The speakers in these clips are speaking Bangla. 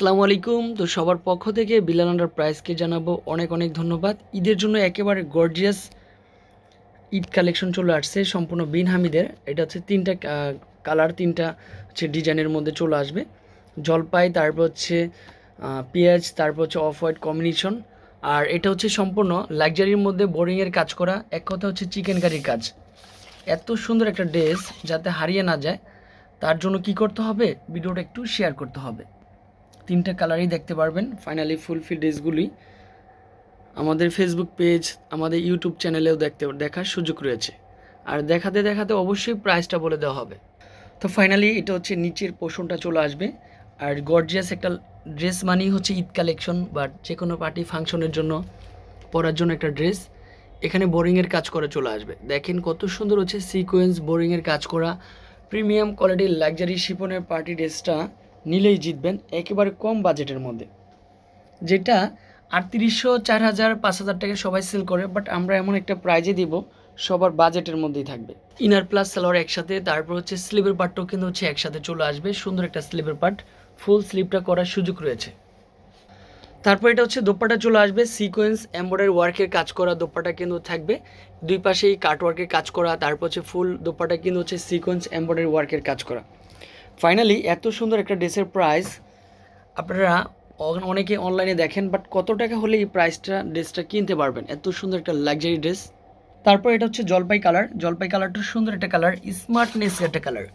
আসসালামু আলাইকুম। তো সবার পক্ষ থেকে বিলাল আন্ডার প্রাইসকে জানাব অনেক অনেক ধন্যবাদ। ঈদের জন্য একেবারে গর্জিয়াস ঈদ কালেকশন চলে আসছে, সম্পূর্ণ বিন হামিদের। এটা হচ্ছে তিনটা কালার তিনটা হচ্ছে ডিজাইনের মধ্যে চলে আসবে। জলপাই, তারপর হচ্ছে পেঁয়াজ, তারপর হচ্ছে অফ হোয়াইট কম্বিনেশন আর এটা হচ্ছে সম্পূর্ণ লাক্সারির মধ্যে বোরিংয়ের কাজ করা। এক কথা হচ্ছে চিকেন কারির কাজ। এত সুন্দর একটা ড্রেস যাতে হারিয়ে না যায়, তার জন্য কি করতে হবে? ভিডিওটা একটু শেয়ার করতে হবে। তিনটা কালারই দেখতে পারবেন ফাইনালি ফুলফিল ড্রেসগুলি আমাদের ফেসবুক পেজ আমাদের ইউটিউব চ্যানেলেও দেখতে, দেখার সুযোগ রয়েছে। আর দেখাতে দেখাতে অবশ্যই প্রাইসটা বলে দেওয়া হবে। তো ফাইনালি এটা হচ্ছে নিচের পোষণটা চলে আসবে। আর গর্জিয়াস একটা ড্রেস মানেই হচ্ছে ঈদ কালেকশন বা যে কোনো পার্টি ফাংশনের জন্য পরার জন্য একটা ড্রেস এখানে বোরিংয়ের কাজ করে চলে আসবে। দেখেন কত সুন্দর হচ্ছে সিকোয়েন্স বোরিংয়ের কাজ করা। প্রিমিয়াম কোয়ালিটির লাক্সারি শিপনের পার্টি ড্রেসটা নিলেই জিতবেন একেবারে কম বাজেটের মধ্যে। যেটা আটত্রিশশো চার হাজার পাঁচ হাজার টাকা সবাই সেল করে বাট আমরা এমন একটা প্রাইজে দিব, সবার বাজেটের মধ্যেই থাকবে। ইনার প্লাস সালোয়ার একসাথে, তারপর হচ্ছে স্লিভের পার্টটাও কিন্তু হচ্ছে একসাথে চলে আসবে, সুন্দর একটা স্লিভের পার্ট ফুল স্লিভটা করার সুযোগ রয়েছে। তারপর এটা হচ্ছে দোপাটা চলে আসবে সিকোয়েন্স এমব্রয়ডারি ওয়ার্কের কাজ করা দোপাটা কিন্তু থাকবে, দুই পাশেই কাট ওয়ার্কের কাজ করা, তারপর হচ্ছে ফুল দোপাটা কিন্তু হচ্ছে সিকোয়েন্স এমব্রয়ডারি ওয়ার্কের কাজ করা। ফাইনালি এত সুন্দর একটা ড্রেসের প্রাইস আপনারা অনেকে অনলাইনে দেখেন বাট কত টাকা হলে এই প্রাইসটা ড্রেসটা কিনতে পারবেন? এত সুন্দর একটা লাক্সারি ড্রেস তারপর এটা হচ্ছে জলপাই কালার জলপাই কালারটা সুন্দর একটা কালার স্মার্টনেস একটা কালার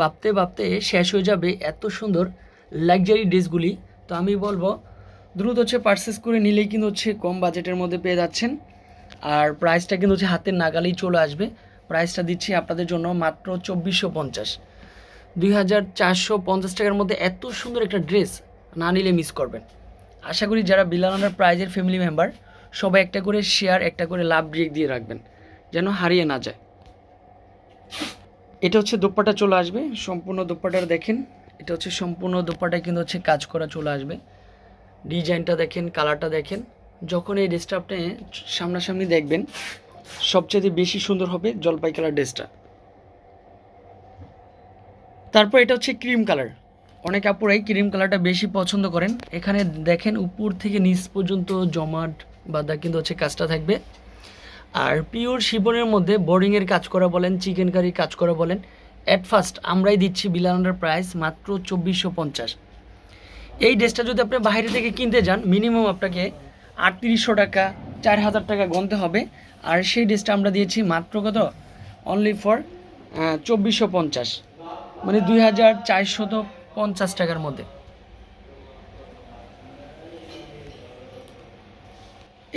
ভাবতে ভাবতে শেষ হয়ে যাবে এত সুন্দর লাক্সারি ড্রেসগুলি তো আমি বলব, দ্রুত হচ্ছে পারচেস করে নিলেই কিন্তু হচ্ছে কম বাজেটের মধ্যে পেয়ে যাচ্ছেন। আর প্রাইসটা কিন্তু হচ্ছে হাতের নাগালেই চলে আসবে। প্রাইসটা দিচ্ছি আপনাদের জন্য মাত্র চব্বিশশো পঞ্চাশ। দুই হাজার চারশো পঞ্চাশ টাকার মধ্যে এত সুন্দর একটা ড্রেস না নিলে মিস করবেন। আশা করি যারা বিলানার প্রাইজের ফ্যামিলি মেম্বার সবাই একটা করে শেয়ার একটা করে লাভ ব্রেক দিয়ে রাখবেন, যেন হারিয়ে না যায়। এটা হচ্ছে দোপ্পাটা চলে আসবে, সম্পূর্ণ দোপ্পাটার দেখেন। এটা হচ্ছে সম্পূর্ণ দোপ্পাটায় কিন্তু হচ্ছে কাজ করা চলে আসবে। ডিজাইনটা দেখেন, কালারটা দেখেন। যখন এই ড্রেসটা আপনি সামনাসামনি দেখবেন সবচেয়ে বেশি সুন্দর হবে জলপাই কালার ড্রেসটা। তারপর এটা হচ্ছে ক্রিম কালার। অনেক আপুরাই ক্রিম কালারটা বেশি পছন্দ করেন। এখানে দেখেন উপর থেকে নিচ পর্যন্ত জমাট, বাদা কিন্তু হচ্ছে কাজটা থাকবে। আর পিওর শিবনের মধ্যে বোর্ডিংয়ের কাজ করা বলেন, চিকেন কারি কাজ করা বলেন অ্যাট ফার্স্ট আমরাই দিচ্ছি বিলানোর প্রাইস মাত্র চব্বিশশো পঞ্চাশ। এই ড্রেসটা যদি আপনি বাইরে থেকে কিনতে যান মিনিমাম আপনাকে আটত্রিশশো টাকা চার হাজার টাকা গুনতে হবে। আর সেই ড্রেসটা আমরা দিয়েছি মাত্র কত? অনলি ফর চব্বিশশো পঞ্চাশ। মানে দুই হাজার চারশত পঞ্চাশ টাকার মধ্যে।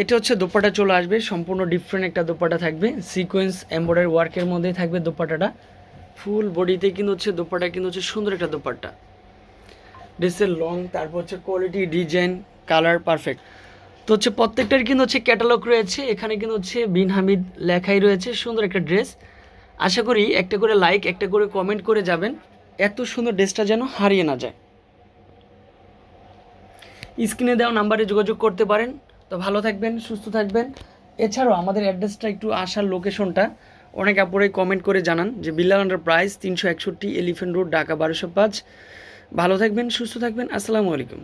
এটা হচ্ছে দোপাটা চলে আসবে, সম্পূর্ণ ডিফারেন্ট একটা দোপাটা থাকবে। সিকোয়েন্স এমব্রয়ডারি ওয়ার্কের মধ্যেই থাকবে দোপাটাটা। ফুল বডিতে কিন্তু হচ্ছে দোপাটা, কিন্তু হচ্ছে সুন্দর একটা দোপাট্টা। ড্রেসের লং তারপর হচ্ছে কোয়ালিটি ডিজাইন কালার পারফেক্ট তো হচ্ছে প্রত্যেকটার কিন্তু হচ্ছে ক্যাটালগ রয়েছে। এখানে কিন্তু হচ্ছে বিন হামিদ লেখাই রয়েছে, সুন্দর একটা ড্রেস আশা করি একটা করে লাইক একটা করে কমেন্ট করে যাবেন। এত সুন্দর ড্রেসটা যেন হারিয়ে না যায়। স্ক্রিনে দেওয়া নাম্বারে যোগাযোগ করতে পারেন। তো ভালো থাকবেন, সুস্থ থাকবেন। এছাড়াও আমাদের অ্যাড্রেসটা একটু আসার লোকেশনটা অনেক আপুরে কমেন্ট করে জানান যে বিল্লাল আন্ডার প্রাইস তিনশো একষট্টি এলিফেন্ট রোড ঢাকা বারোশো পাঁচ ভালো থাকবেন, সুস্থ থাকবেন। আসসালামু আলাইকুম।